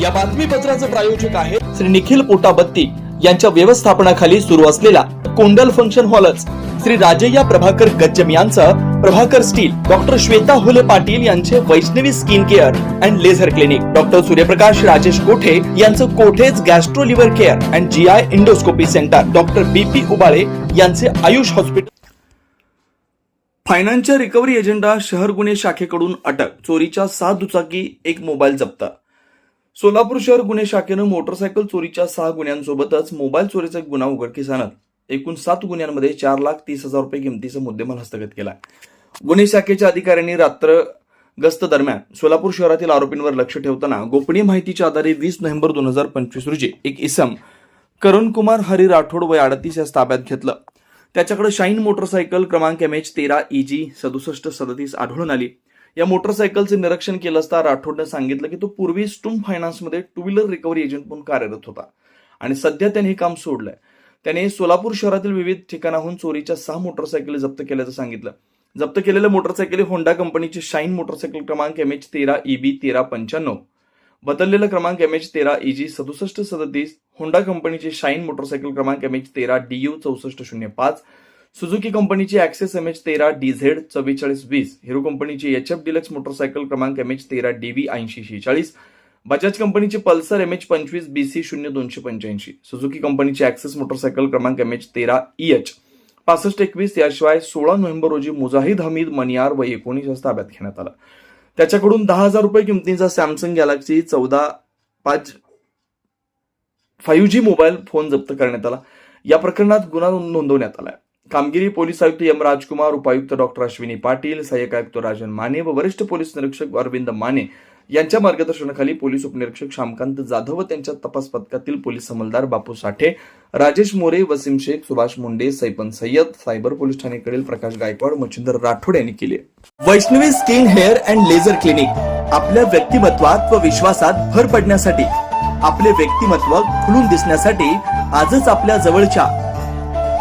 या बातमीपत्राचे प्रायोजक आहे श्री निखिल पोटाबत्ती यांच्या व्यवस्थापनाखाली सुरू असलेला कोंडल फंक्शन हॉलच. श्री राजय्या प्रभाकर गज्जम यांचं प्रभाकर स्टील डॉक्टर श्वेता हुले पाटील यांचे Vaishnavi skin care and laser clinic. Doctor Suryaprakash Rajesh Kothe यांचं Kothe's gastro liver care and G I endoscopy centre. Doctor B P Ubale यांचे आयुष हॉस्पिटल. फायनान्सच्या रिकव्हरी एजंडा शहर गुन्हे शाखेकडून अटक. चोरीच्या सात दुचाकी एक मोबाईल जप्त. सोलापूर शहर गुन्हे शाखेनं मोटरसायकल चोरीच्या सहा गुन्ह्यांसोबतच मोबाईल चोरीचा एक गुन्हा उघडकीस आणत एकूण सात गुन्ह्यांमध्ये चार लाख तीस हजार रुपये किमतीचा मुद्देमाल हस्तगत केला. गुन्हे शाखेच्या अधिकाऱ्यांनी रात्र गस्त दरम्यान सोलापूर शहरातील आरोपींवर लक्ष ठेवताना गोपनीय माहितीच्या आधारे वीस नोव्हेंबर दोन हजार पंचवीस रोजी एक इसम करुण कुमार हरी राठोड वय अडतीस यास ताब्यात घेतलं. त्याच्याकडे शाईन मोटरसायकल क्रमांक एम एच तेरा ई जी सदुसष्ट सदतीस आढळून आली. या मोटरसायकलचे निरीक्षण केलं असता राठोडने सांगितलं की तो पूर्वी स्टूम फायनान्समध्ये टू व्हीलर रिकव्हरी एजंट म्हणून कार्यरत होता. आणि सध्या त्याने हे काम सोडलंय. त्याने सोलापूर शहरातील विविध ठिकाणाहून चोरीच्या सहा मोटरसायकली जप्त केल्याचं सांगितलं. जप्त केलेल्या मोटरसायकली होंडा कंपनीची शाईन मोटरसायकल क्रमांक एम एच तेरा ई बी तेरा पंच्याण्णव. बदललेला क्रमांक एम एच तेरा ई जी सदुसष्ट सदतीस. होंडा कंपनीची शाईन मोटरसायकल क्रमांक एम एच तेरा डी यू चौसष्ट शून्य पाच. सुझुकी कंपनीची ऍक्सेस एम एच तेरा डी झेड चव्वेचाळीस वीस. हिरो कंपनीची एच एफ डिलक्स मोटरसायकल क्रमांक एम एच तेरा डी व्ही ऐंशी शेचाळीस बजाज कंपनीची पल्सर एम एच पंचवीस बी सी शून्य दोनशे पंच्याऐंशी. सुझुकी कंपनीची ऍक्सेस मोटरसायकल क्रमांक एम एच तेरा ई एच पासष्ट एकवीस याशिवाय सोळा नोव्हेंबर रोजी मुजाहिद हमीद मनियार व एकोणीस वाजता ताब्यात घेण्यात आला. त्याच्याकडून दहा हजार रुपये किमतीचा सॅमसंग गॅलेक्सी चौदा पाच फाईव्ह जी मोबाईल फोन जप्त करण्यात आला. या प्रकरणात गुन्हा नोंदवण्यात आला. कामगिरी पोलीस आयुक्त एम राजकुमार उपायुक्त डॉक्टर अश्विनी पाटील सहाय्यक आयुक्त राजन माने व वरिष्ठ पोलीस निरीक्षक अरविंद माने यांच्या मार्गदर्शनाखाली पोलीस उपनिरीक्षक श्यामकांत जाधव व त्यांच्या तपास पथकातील पोलीस अंमलदार बापू साठे राजेश मोरे वसीम शेख सुभाष मुंडे सैपन सय्यद सायबर पोलीस ठाणेकडील प्रकाश गायकवाड मच्छिंदर राठोड यांनी केले. Vaishnavi skin hair and laser clinic आपल्या व्यक्तिमत्वात व विश्वासात भर पडण्यासाठी आपले व्यक्तिमत्व खुलून दिसण्यासाठी आजच आपल्या जवळच्या